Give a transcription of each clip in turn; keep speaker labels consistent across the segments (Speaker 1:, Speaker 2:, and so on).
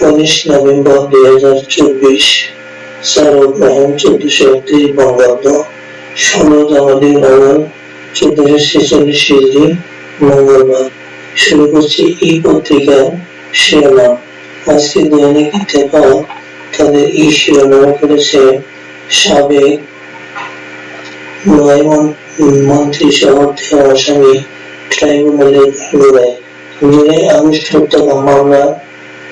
Speaker 1: উনিশ নভেম্বর দুই হাজার চব্বিশ চার গ্রহণ চোদ্দশো একত্রিশ বঙ্গাব্দ ষোলো জানুয়ারি নভেম্বর চোদ্দশো ছেচল্লিশ হিজড়ি মঙ্গলবার। শুরু করছি এই পত্রিকার শিরোনাম। আজকে দৈনিক ইত্তেফাক তাদের এই শিরোনাম করেছে সাবেক নয় মন- মন্ত্রী সহ আসামি ট্রাইব্যুনালের কাঠগড়ায় জুলাই হত্যাকাণ্ড মামলা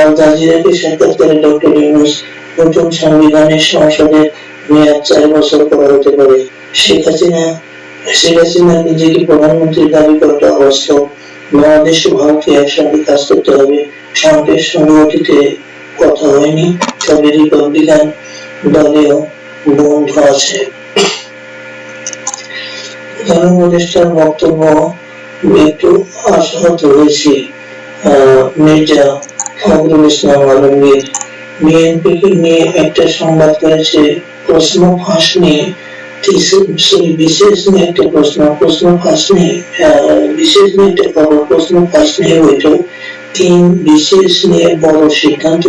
Speaker 1: আল জাজিরাকে সাক্ষাৎকারে ডক্টর ইউনুস নতুন সংবিধানের সংসদের মেয়াদ চার বছর করা হতে পারে। শেখ হাসিনা শেখ হাসিনা নিজেকে প্রধানমন্ত্রী দাবি করাটা অবাস্তব বাংলাদেশ ও ভারতকে একসঙ্গে কাজ করতে হবে। ট্রাম্পের সঙ্গে অতীতে কথা হয়নি। তবে রিপাবলিকান দলেও বন্ধ আছে। প্রধান উপদেষ্টার বক্তব্য একটু আশাহত হয়েছি। মির্জা ফখরুল ইসলাম আলমগীর বিএনপিকে নিয়ে একটা সংবাদ করেছে প্রশ্ন ফাঁস নিয়ে বিশেষ নিয়ে একটা প্রশ্ন প্রশ্ন ফাঁস নিয়ে বিশেষ নিয়ে একটা খবর প্রশ্ন ফাঁস নিয়ে তিন বিশেষ নিয়ে বড় সিদ্ধান্ত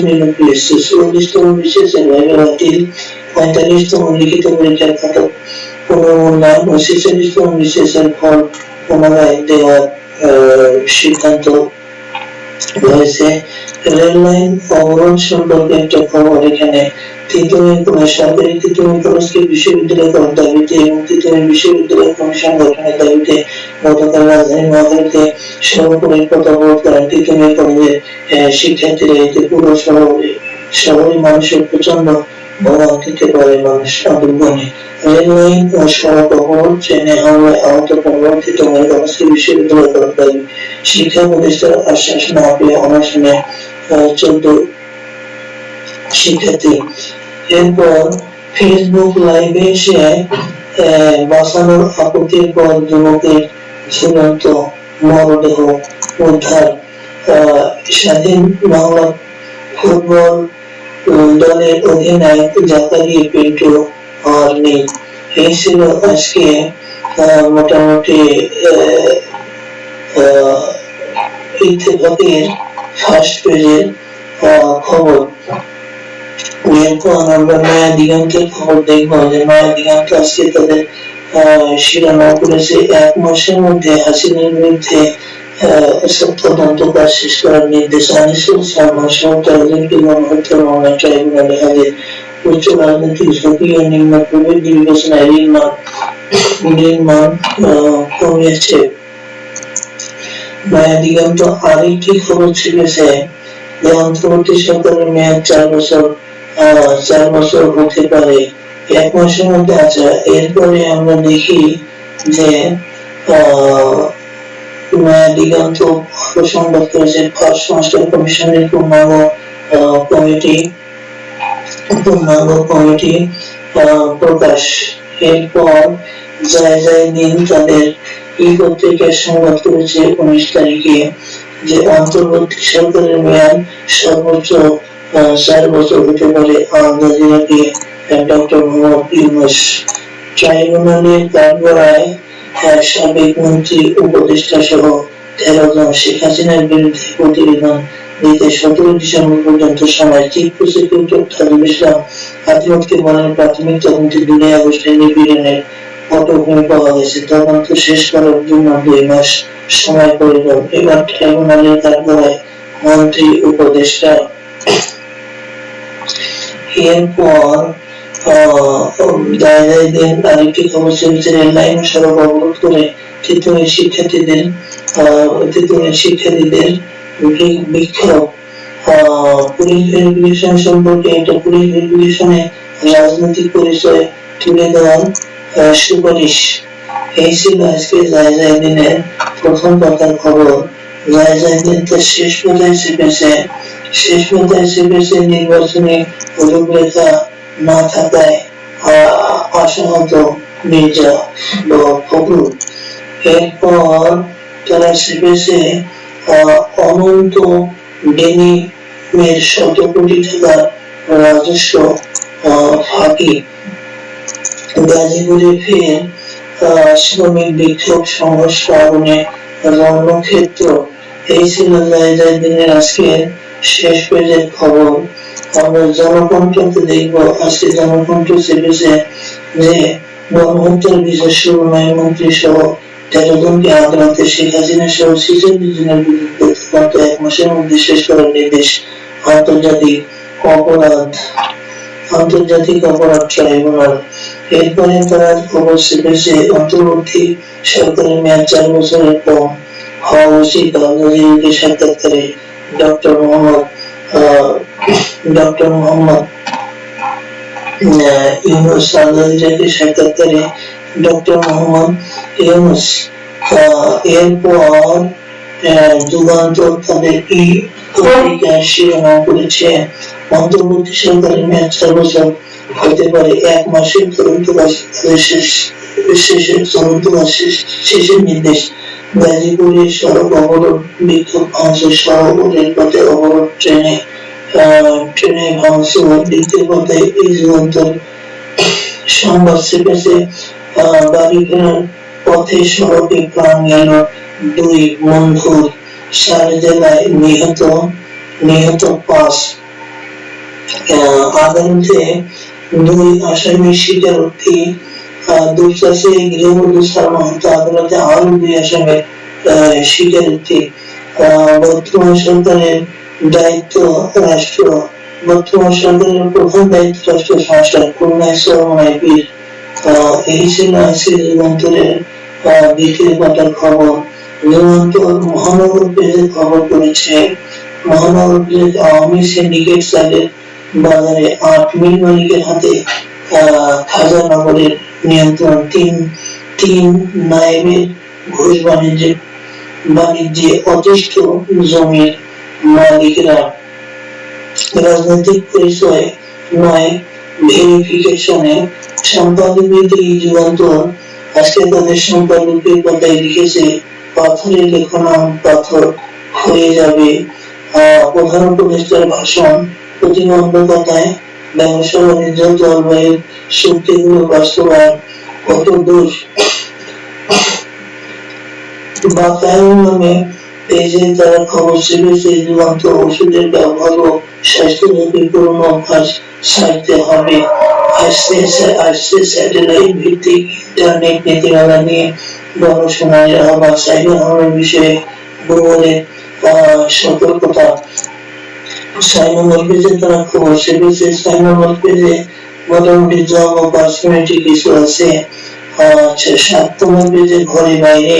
Speaker 1: বিশেষের পঁয়তাল্লিশতম লিখিত পরীক্ষার খাতা পুনর্মূল্যায়ন ও বিশেষের ফল পুনরায় দেওয়ার সিদ্ধান্ত রয়েছে। রেল লাইন অবরোধ সম্পর্কে একটা খবর এখানে। তিতুমির সরকারি তিতুমির কলেজকে বিশ্ববিদ্যালয় করার দাবিতে এবং তিতুমির বিশ্ববিদ্যালয় কমিশন গঠনের দাবিতে গতকাল রাজধানী মহাখালীতে সর্বোপরি করেন কলেজের শিক্ষার্থীরা। এতে পুরো শহরে শহরে মানুষের প্রচণ্ড ভোগান্তিতে পড়ে মানুষ আন্দোলনে রেল সড়ক অবরোধ ট্রেনে হামলায় আহত পনেরো তিতুমির কলেজকে বিশ্ববিদ্যালয় করার শিক্ষা প্রতিষ্ঠার আশ্বাস না পেয়ে অনশনে চোদ্দ শিক্ষার্থী। এরপর ফেসবুক লাইভে এসে বাঁচানোর আপত্তির পর যুবকের ঝুলন্ত মরদেহ উদ্ধার। স্বাধীন বাংলা ফুটবল দলের অধিনায়ক জাকারিয়া পিন্টু এই ছিল আজকে মোটামুটি ইত্তেফাকের ফার্স্ট পেজের খবর। খবর যে তাদের শিরোনাম করেছে। এক মাসের মধ্যে হাসিনের বিরুদ্ধে তদন্ত কাজ শেষ করার নির্দেশ আনিসুল সালমান সহ তেরোজনকে গণহত্যা মামলায় ট্রাইব্যুনালে হাজির উচ্চ রাজনৈতিক ঝুঁকি ও নিম্ন মান ঋণ মান আহ, কমিয়েছে। নয়া দিগন্ত আরেকটি খবর ছিলেছে। যে অন্তর্বর্তী সরকারের মেয়াদ চার বছর চার বছর হতে পারে। এক মাসের মধ্যে আছে। এরপরে আমরা দেখি যে আহ, দিগন্ত সংবাদ করেছে ফার্স্ট মাস্টার কমিশনের পূর্ণাঙ্গ কমিটি পূর্ণাঙ্গ কমিটি প্রকাশ। এরপর যায় যায় দিন তাদের ই পত্রিকার সংবাদ করেছে উনিশ তারিখে যে অন্তর্বর্তী সরকারের মেয়াদ সর্বোচ্চ চার বছর হতে পারে। আলজাজিরাকে ডক্টর মোহাম্মদ ইউনুস। ট্রাইব্যুনালের কাঠগড়ায় সাবেক মন্ত্রী, উপদেষ্টা সহ তেরো জন শেখ হাসিনার বিরুদ্ধে প্রতিবেদন দিতে সতেরো ডিসেম্বর পর্যন্ত সময় চিফ প্রসিকিউটর তাজুল ইসলাম আদালতকে বলেন প্রাথমিক তদন্তে জুলাই আগস্টে নিপীড়নের পটভূমি পাওয়া গেছে। তদন্ত শেষ করার জন্য দুই মাস সময় প্রয়োজন এবার ট্রাইব্যুনালের কাঠগড়ায় মন্ত্রী, উপদেষ্টা এরপর আরেকটি খবর চলছে রেল লাইন সড়ক অবরোধ করে শিক্ষার্থীদের শিক্ষার্থীদের বিক্ষোভ পুলিশ ভেরিফিকেশন সম্পর্কে পুলিশ ভেরিফিকেশনে রাজনৈতিক পরিচয় তুলে দেওয়ার সুপারিশ। এই ছিল আজকে জায়গায় দিনের প্রথম পাতার খবর জায়জাদিন তার শেষ পর্যায়ে চেপেছে শেষ পর্যায়ে নির্বাচনী রূপরেখা না থাকায় আশাহত মির্জা ও এরপর তারা অনন্ত শত কোটি টাকার রাজস্ব ফাঁকি গাজীপুরে ফের শ্রমিক বিক্ষোভ সংঘর্ষ আগুনে রণক্ষেত্র। এই ছিল জায়গায় দিনের আজকে শেষ পেজের খবর। আমরা জনকণ্ঠকে দেখব, আজকে জনকণ্ঠ চেপেছে যে গণহত্যার শুরু নয় মন্ত্রী আন্তর্জাতিক অপরাধ, আন্তর্জাতিক ট্রাইব্যুনাল। এরপরে তারা খবর চেপেছে অন্তর্বর্তী সরকারের মেয়াদ চার বছরের কম হওয়া উচিত। আলজাজিরকে সাক্ষাৎকারে doctor Mohammad doctor Mohammad Yunus doctor Mohammad Yunus এরপর যুগান্তর তাদের ই পত্রিকার শিরোনাম করেছে। অন্তর্বর্তী সরকারের মেয়াদ চার বছর হতে পারে এক মাসের তদন্ত শেষ, শেষের তদন্ত শেষের নির্দেশ। গাজীপুরে সড়ক অবরোধ, বিক্ষোভ ভাঙচুর সড়ক রেলপথে অবরোধ ট্রেনে ট্রেনে ভাঙচুর দ্বিতীয় পথে এই সংবাদ আহ, বাড়ি ফেরার পথে সড়কে প্রাণ গেল দুই বন্ধুর চার জেলায় নিহত নিহত পাঁচ আদালতে দুই আসামি স্বীকারোক্তি দুঃসাহসী গৃহবধূ সালমা হত্যা আদালতে আরও দুই আসামের স্বীকারোক্তি বর্তমান সরকারের দায়িত্ব রাষ্ট্র বর্তমান সরকারের প্রধান দায়িত্ব রাষ্ট্র সংস্কার এই ছিল দ্বিতীয় পাতার খবর মহানগর পেজে খবর করেছে মহানগর আওয়ামী সিন্ডিকেট সাইডের বাজারে আট মিল মালিকের হাতে আহ, খাজানগরের নিয়ন্ত্রণ তিন তিন নায়েবের ঘুষ বাণিজ্যে বাণিজ্যে অতিষ্ঠ জমির মালিকরা রাজনৈতিক পরিচয় নয় ভেরিফিকেশনে সম্পাদকীয় যুগান্তর আজকে তাদের সম্পাদকের কথায় লিখেছে পাথরে লেখনা পাথর হয়ে যাবে। প্রধান উপদেষ্টার ভাষণ প্রতিবন্ধকতায় ব্যবসা বাণিজ্য জলবায়ু চুক্তিগুলো বাস্তবায়ন কত দোষ? বাতায়ন নামে পেজে তারা খবর ওষুধের ব্যবহার ও স্বাস্থ্য ঝুঁকি পূর্ণ অভ্যাস হবে স্যাটেলাইট ভিত্তিক ইন্টারনেট নীতিমালা নিয়ে আহ্বান সাইবার হামলার বিষয়ে গুগলের সতর্কতা পেজে তারা খবর পেজে মোটামুটি জব কিছু আছে আচ্ছা ঘরে বাইরে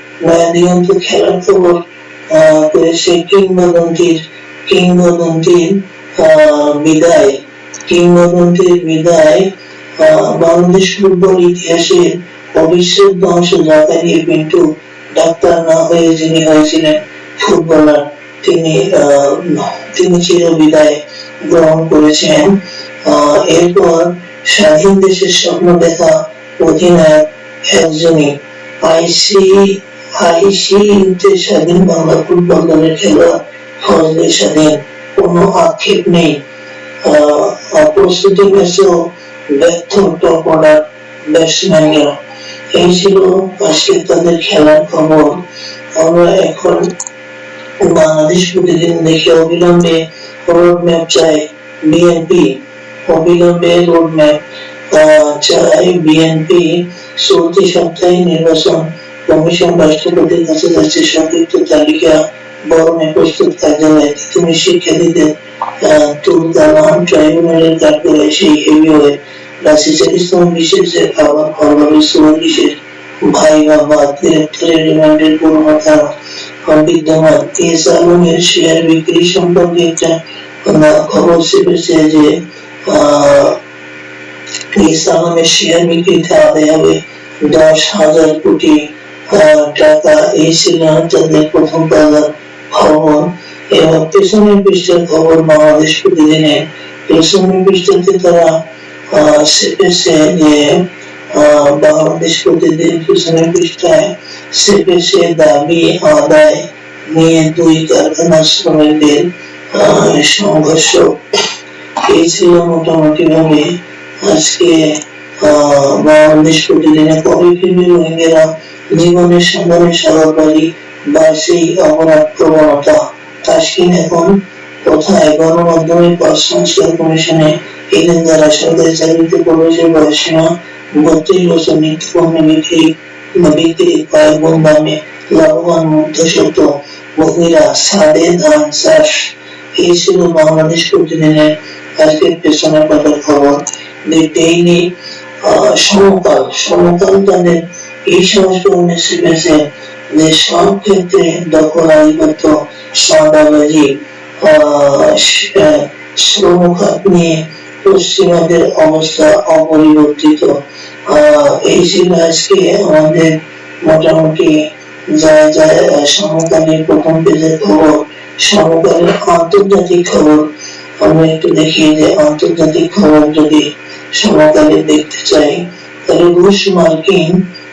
Speaker 1: নয়াদিগন্ত খেলার খবর করেছে কিংবদন্তির কিংবদন্তির বিদায় কিংবদন্তির বিদায় বাংলাদেশ ফুটবল ইতিহাসে অবিচ্ছেদ্য অংশ জাকারিয়া পিন্টু ডাক্তার না হয়ে যিনি হয়েছিলেন ফুটবলার, তিনি তিনি চির বিদায় গ্রহণ করেছেন। এরপর স্বাধীন দেশের স্বপ্ন দেখা অধিনায়ক একজনই, আইসি আইসিইউতে স্বাধীন বাংলা আক্ষেপ নেই। প্রস্তুতি ম্যাচেও ব্যর্থ ব্যাটসম্যানরা। এই ছিল আজকে তাদের খেলার খবর। আমরা এখন বাংলাদেশ প্রতিদিন দেখে অবিলম্বে রোড ম্যাপ চাই বিএনপি অবিলম্বে রোড ম্যাপ চাই বিএনপি চলতি সপ্তাহে নির্বাচন কমিশন রাষ্ট্রপতির কাছে যাচ্ছে সংক্ষিপ্ত তালিকা বরণে প্রস্তুত কার্যালয়ে তুমি শিক্ষার্থীদের ট্রাইব্যুনালের কাঠ করে সেই হেভিওয়ে খবর বিশেষ ভাই বাবা রিমান্ডের বিদ্যমান এস আলমের শেয়ার বিক্রি সম্পর্কে একটা খবর যে এস আলমের শেয়ার বিক্রিতে আদায় হবে দশ হাজার কোটি আহ, টাকা এই ছিল তাদের প্রথম বাজার খবর এবং পেছনের পৃষ্ঠের খবর বাংলাদেশ প্রতিদিনে পেছনের পৃষ্ঠাতে তারা আহ, চেপেছে যে আহ, বাংলাদেশ প্রতিদিন পেছনের পৃষ্ঠায় চেপেছে দাবি আদায় নিয়ে দুই কারখানা শ্রমিকদের আহ, সংঘর্ষ এই ছিল মোটামুটি ভাবে আজকে আহ, বাংলাদেশ প্রতিদিনে কবে ফিরবে রোহিঙ্গারা জীবনের সামনে সাগরবাড়ি বা সেই অপরাধ প্রবণতা তাসকিন এখন কোথায় কমিশনে এলেন যারা সরকারি চাকরিতে প্রবেশের বয়সীমা বত্রিশ বছর বিক্রি বিক্রি কয়েক গুণ দামে লাভবান মধ্যসত্ত্ব মহিলা সাদে ধান চাষ। এই ছিল বাংলাদেশ প্রতিদিনের আজকের পেছনের পাতার খবর। সমকাল সমকাল তাদের এই সমস্ত সংস্করণে শিখেছে যে সব ক্ষেত্রে দখল আধিপত্য সাদাবাজি শ্রম খাত নিয়ে পশ্চিমাদের অবস্থা অপরিবর্তিত। এই ছিল আজকে আমাদের মোটামুটি যা যা সমকালীন প্রথম পেজের খবর। সমকালীন আন্তর্জাতিক খবর। আমরা একটু দেখি যে আন্তর্জাতিক খবর যদি সমকালে দেখতে চাই, তাহলে রুশ মার্কিন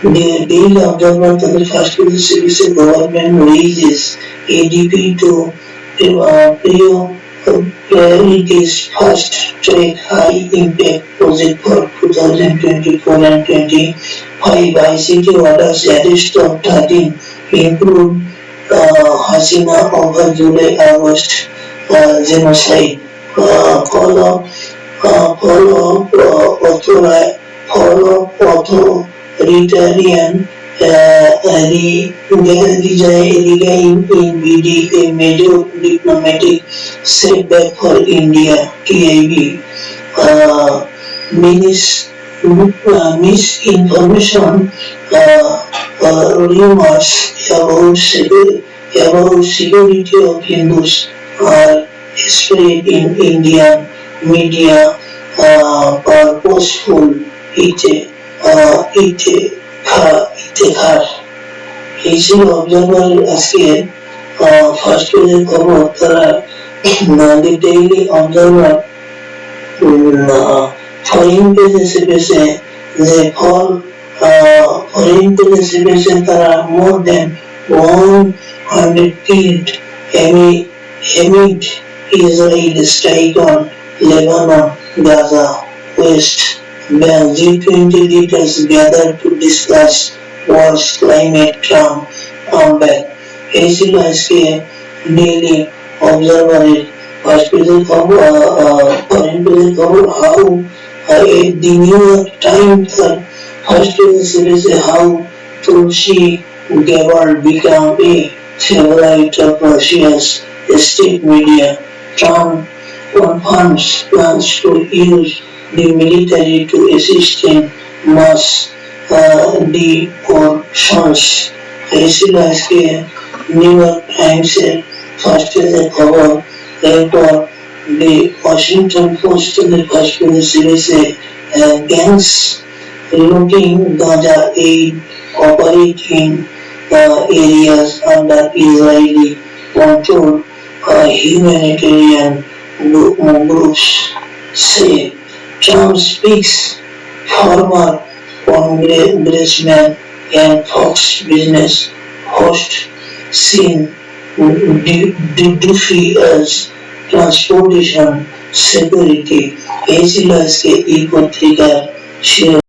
Speaker 1: The observer তাদের ফার্স্ট পেজে সিরিজে government raises ADP to priorities first track high impact project for 2024 and 25 ICT orders arrest of 13 include uh, Hasina over July August uh, genocide uh, call of uh, follow uh, authori- follow authoritarian uh, re- re- regain in BD a major diplomatic setback for India TIB uh, minis, uh, misinformation uh, uh, rumors about, security of Hindus are spread in Indian media uh, purposeful ইতে আহ, ইতে খা ইতেহার এই ছিল observer আজকে first পেজের খবর তারা যে ফল ফরেন পেজে চেপেছে তারা then one hundred killed amid Israel strike on Lebanon, Gaza, West When G20 leaders gathered to discuss world's climate calm comeback, Hazel Asia Neely observed hospital cover, uh, uh parental cover, how uh, the New York Times uh, hospital series uh, how Tulsi Gabbard became a favorite of Russia's state media. Trump confirms plans to use the military to assist in mass uh, deportations. এই ছিল আজকে new York টাইমসের first পেজের খবর এরপর দি Washington পোস্টের first পেজের সিরিজে gangs looting Gaza aid operating uh, areas under Israeli control uh, humanitarian gro- groups say Trump speaks for one, one great businessman and Fox business host seen Duffy as transportation security, as well as the trigger share.